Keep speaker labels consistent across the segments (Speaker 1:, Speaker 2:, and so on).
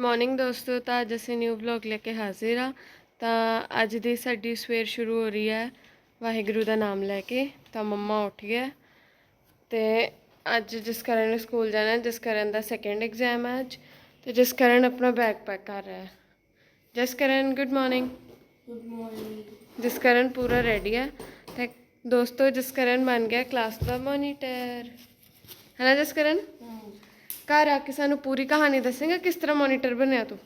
Speaker 1: Morning ਦੋਸਤੋ ਤਾਂ ਅੱਜ ਅਸੀਂ ਨਿਊ ਵਲੌਗ ਲੈ ਕੇ ਹਾਜ਼ਰ ਹਾਂ। ਤਾਂ ਅੱਜ ਦੀ ਸਾਡੀ ਸਵੇਰ ਸ਼ੁਰੂ ਹੋ ਰਹੀ ਹੈ। ਵਾਹਿਗੁਰੂ ਦਾ ਨਾਮ ਲੈ ਕੇ ਤਾਂ ਮੰਮਾ ਉੱਠ ਗਿਆ ਤੇ ਅੱਜ ਜਿਸ ਕਰਨ ਨੇ ਸਕੂਲ ਜਾਣਾ ਜਿਸ ਕਰਨ ਦਾ ਸੈਕੰਡ ਐਗਜ਼ਾਮ ਹੈ ਅੱਜ ਤੇ ਜਿਸ ਕਰਨ ਆਪਣਾ ਬੈਗ ਪੈਕ ਕਰ ਰਿਹਾ ਹੈ। ਜਿਸ ਕਰਨ ਗੁੱਡ ਮਾਰਨਿੰਗ
Speaker 2: ਗੁੱਡ ਮਾਰਨਿੰਗ
Speaker 1: ਜਿਸ ਕਰਨ ਪੂਰਾ ਰੈਡੀ ਹੈ। ਤੇ ਦੋਸਤੋ ਜਿਸ ਕਰਨ ਬਣ ਗਿਆ ਕਲਾਸ ਦਾ ਮੋਨੀਟਰ ਹੈ ਨਾ ਜਿਸ ਕਰਨ? ਘਰ ਆ ਕੇ ਸਾਨੂੰ ਪੂਰੀ ਕਹਾਣੀ ਦੱਸੇਗਾ? ਕਿਸ ਤਰ੍ਹਾਂ ਮੋਨੀਟਰ ਬਣਿਆ ਤੂੰ?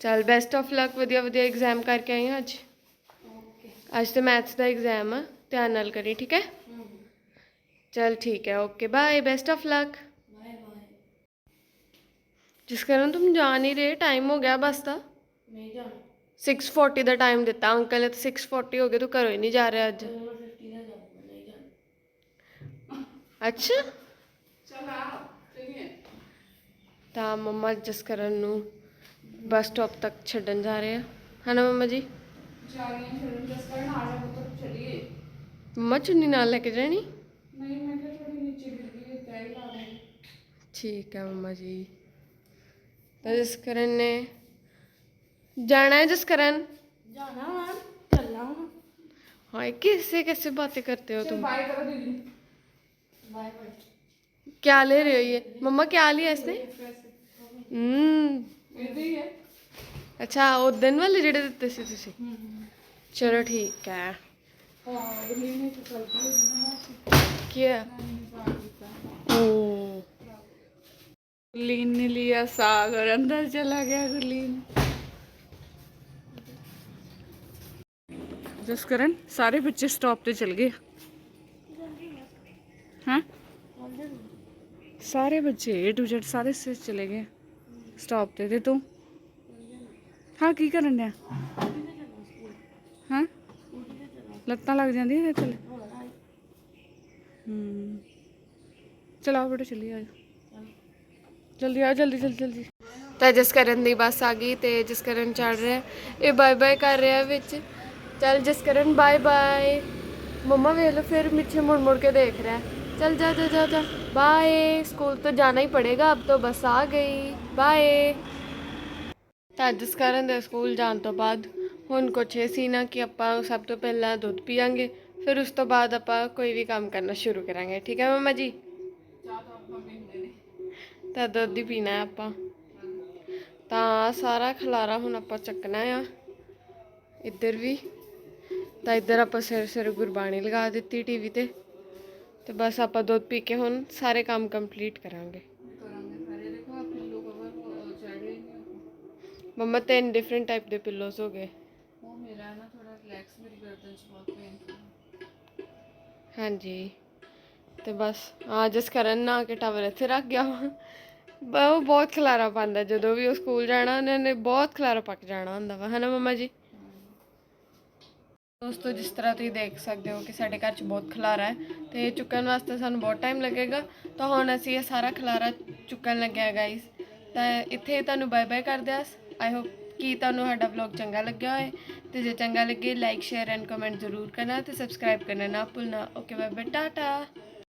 Speaker 1: ਚੱਲ ਬੈਸਟ ਆਫ ਲੱਕ ਵਧੀਆ ਵਧੀਆ ਐਗਜ਼ਾਮ ਕਰਕੇ ਆਈ ਹਾਂ ਅੱਜ।
Speaker 2: ਓਕੇ
Speaker 1: ਅੱਜ ਤੇ ਮੈਥਸ ਦਾ ਐਗਜ਼ਾਮ ਆ ਧਿਆਨ ਨਾਲ ਕਰੀ ਠੀਕ ਹੈ? ਚੱਲ ਠੀਕ ਹੈ okay bye best
Speaker 2: of luck
Speaker 1: ਜਿਸ ਕਾਰਨ ਤੁਮ ਜਾ ਨਹੀਂ ਰਹੇ ਟਾਈਮ ਹੋ ਗਿਆ ਬਸ ਦਾ।
Speaker 2: ਨਹੀਂ ਜਾਣਾ।
Speaker 1: 6:40 ਦਾ ਟਾਈਮ ਦਿੱਤਾ ਅੰਕਲ ਨੇ ਤਾਂ 6:40 ਹੋ ਗਏ ਤੂੰ ਘਰੋਂ ਹੀ ਨਹੀਂ ਜਾ ਰਿਹਾ ਅੱਜ।
Speaker 2: ਨੰਬਰ 50 ਦਾ ਜਾਊਂਗਾ ਨਹੀਂ ਜਾਣਾ।
Speaker 1: ਅੱਛਾ। ਤਾਂ ਮੰਮਾ ਜਿਸ ਕਰਨ ਨੂੰ ਬੱਸ ਸਟਾਪ ਤੱਕ ਛੱਡਣ ਜਾ ਰਹੇ ਆ ਹਨਾ ਮੰਮਾ ਜੀ
Speaker 2: ਜਾ ਰਹੀ ਹਾਂ ਫਿਰ ਜਸ ਕਰਨ ਆ ਜਾ ਪੁੱਤ ਚਲੀਏ
Speaker 1: ਮੰਮਾ ਚੁੰਨੀ ਨਾਲ ਲੈ ਕੇ ਜਾਣੀ
Speaker 2: ਨਹੀਂ ਮੈਂ ਕਿਹਾ ਥੋੜੀ ਨੀਚੇ ਗਿਰ ਗਈ ਹੈ ਤੈ ਲਾ ਦੇ
Speaker 1: ਠੀਕ ਹੈ ਮੰਮਾ ਜੀ ਤਾਂ ਜਿਸ ਕਰਨ ਨੇ ਜਾਣਾ ਹੈ ਜਿਸ ਕਰਨ
Speaker 2: ਜਾਣਾ ਵਾ ਚੱਲਾਂ ਹੁਣ
Speaker 1: हाय कैसे कैसे बातें करते हो
Speaker 2: ਚਲ
Speaker 1: तुम
Speaker 2: ਬਾਏ ਕਰੋ ਦੀਦੀ ਬਾਏ ਬਾਏ
Speaker 1: क्या ले रहे हो ये? मम्मा, क्या लिया इसने? हम्म। अच्छा वो दिन वाले
Speaker 2: जेडे दिते सी तुसी चलो
Speaker 1: ठीक है। क्या?
Speaker 2: गुरलीन ने लिया साग और अंदर चला गया गुरलीन। जसकरण, सारे बच्चे स्टॉप पे चल गए। हाँ? ਸਾਰੇ ਬੱਚੇ ਏ ਟੂ ਜ਼ੈਡ ਸਾਰੇ ਸੇ ਚਲੇ ਗਏ। ਸਟਾਪ ਤੇ ਤੇ ਤੂੰ। ਹਾਂ, ਕੀ ਕਰਨ ਡਿਆ? ਹਾਂ? ਲੱਤਾਂ ਲੱਗ ਜਾਂਦੀਆਂ ਤੇ ਥੱਲੇ। ਹੂੰ। ਚਲਾਓ ਬੇਟਾ ਚੱਲੀ ਆ ਜਲਦੀ ਆ ਜਲਦੀ ਜਲਦੀ ਜਲਦੀ।
Speaker 1: ਤਾਂ ਜਿਸ ਕਰਨ ਦੀ ਬੱਸ ਆ ਗਈ ਤੇ ਜਿਸ ਕਰਨ ਚੜ ਰਿਹਾ, ਇਹ ਬਾਏ ਬਾਏ ਕਰ ਰਿਹਾ ਵਿੱਚ। ਚੱਲ ਜਿਸ ਕਰਨ, ਬਾਏ ਬਾਏ। ਮੰਮਾ ਵੇਖ ਲੋ ਫਿਰ ਮਿੱਠੇ ਮੁੜ ਮੁੜ ਕੇ ਦੇਖ ਰਿਹਾ। चल जा जा जा जा बाय स्कूल तो जाना ही पड़ेगा अब तो बस आ गई बाय ਤਾਂ ਜਿਸ ਕਾਰਨ ਦੇ ਸਕੂਲ ਜਾਣ ਤੋਂ ਬਾਅਦ ਹੁਣ ਕੁਛ ਇਹ ਸੀ ਨਾ ਕਿ ਆਪਾਂ ਸਭ ਤੋਂ ਪਹਿਲਾਂ ਦੁੱਧ ਪੀਵਾਂਗੇ ਫਿਰ ਉਸ ਤੋਂ ਬਾਅਦ ਆਪਾਂ ਕੋਈ ਵੀ ਕੰਮ ਕਰਨਾ ਸ਼ੁਰੂ ਕਰਾਂਗੇ ਠੀਕ ਹੈ ਮਮਾ ਜੀ ਤਾਂ ਦੁੱਧ ਹੀ ਪੀਣਾ ਹੈ ਆਪਾਂ ਤਾਂ ਆਹ ਸਾਰਾ ਖਲਾਰਾ ਹੁਣ ਆਪਾਂ ਚੱਕਣਾ ਆ ਇੱਧਰ ਵੀ ਤਾਂ ਇੱਧਰ ਆਪਾਂ ਸਿਰ ਸਿਰ ਗੁਰਬਾਣੀ ਲਗਾ ਦਿੱਤੀ ਟੀਵੀ ਤੇ ਤੇ ਬਸ ਆਪਾਂ ਦੁੱਧ ਪੀ ਕੇ ਹੁਣ ਸਾਰੇ ਕੰਮ ਕੰਪਲੀਟ ਕਰਾਂਗੇ। ਮੰਮਾ ਤਿੰਨ ਡਿਫਰੈਂਟ ਟਾਈਪ ਦੇ ਪਿੱਲੋਸ ਹੋ ਗਏ।
Speaker 2: ਉਹ ਮੇਰਾ ਨਾ ਥੋੜਾ ਰਿਲੈਕਸ ਮੇਰੀ ਗਰਦਨ ਚ ਬਹੁਤ ਪੇਨ
Speaker 1: ਹਾਂਜੀ। ਤੇ ਬਸ ਆ ਜਿਸ ਕਰਨ ਨਾ ਕੇ ਟਾਵਰ ਇੱਥੇ ਰੱਖ ਗਿਆ ਵਾ। ਉਹ ਬਹੁਤ ਖਲਾਰਾ ਪਾਉਂਦਾ ਜਦੋਂ ਵੀ ਉਹ ਸਕੂਲ ਜਾਣਾ ਉਹਨਾਂ ਨੇ ਬਹੁਤ ਖਲਾਰਾ ਪੱਕ ਜਾਣਾ ਹੁੰਦਾ ਵਾ। ਹਨਾ ਮੰਮਾ ਜੀ? ਦੋਸਤੋ, ਜਿਸ ਤਰ੍ਹਾਂ ਤੁਸੀਂ ਦੇਖ ਸਕਦੇ ਹੋ ਕਿ ਸਾਡੇ ਘਰ 'ਚ ਬਹੁਤ ਖਲਾਰਾ ਹੈ ਤੇ ਚੁੱਕਣ ਵਾਸਤੇ ਸਾਨੂੰ ਬਹੁਤ ਟਾਈਮ ਲੱਗੇਗਾ। ਤਾਂ ਹੁਣ ਅਸੀਂ ਇਹ ਸਾਰਾ ਖਲਾਰਾ ਚੁੱਕਣ ਲੱਗਿਆ ਗਾਇਸ ਤਾਂ ਇੱਥੇ ਤੁਹਾਨੂੰ ਬਾਏ ਬਾਏ ਕਰਦੇ ਆ ਆਈ ਹੋਪ ਕਿ ਤੁਹਾਨੂੰ ਸਾਡਾ ਵਲੌਗ ਚੰਗਾ ਲੱਗਿਆ ਹੋਏ। ਤੇ ਜੇ ਚੰਗਾ ਲੱਗੇ ਲਾਈਕ ਸ਼ੇਅਰ ਐਂਡ ਕਮੈਂਟ ਜ਼ਰੂਰ ਕਰਨਾ ਤੇ ਸਬਸਕ੍ਰਾਈਬ ਕਰਨਾ ਨਾ ਭੁੱਲਣਾ। Okay bye bye tata.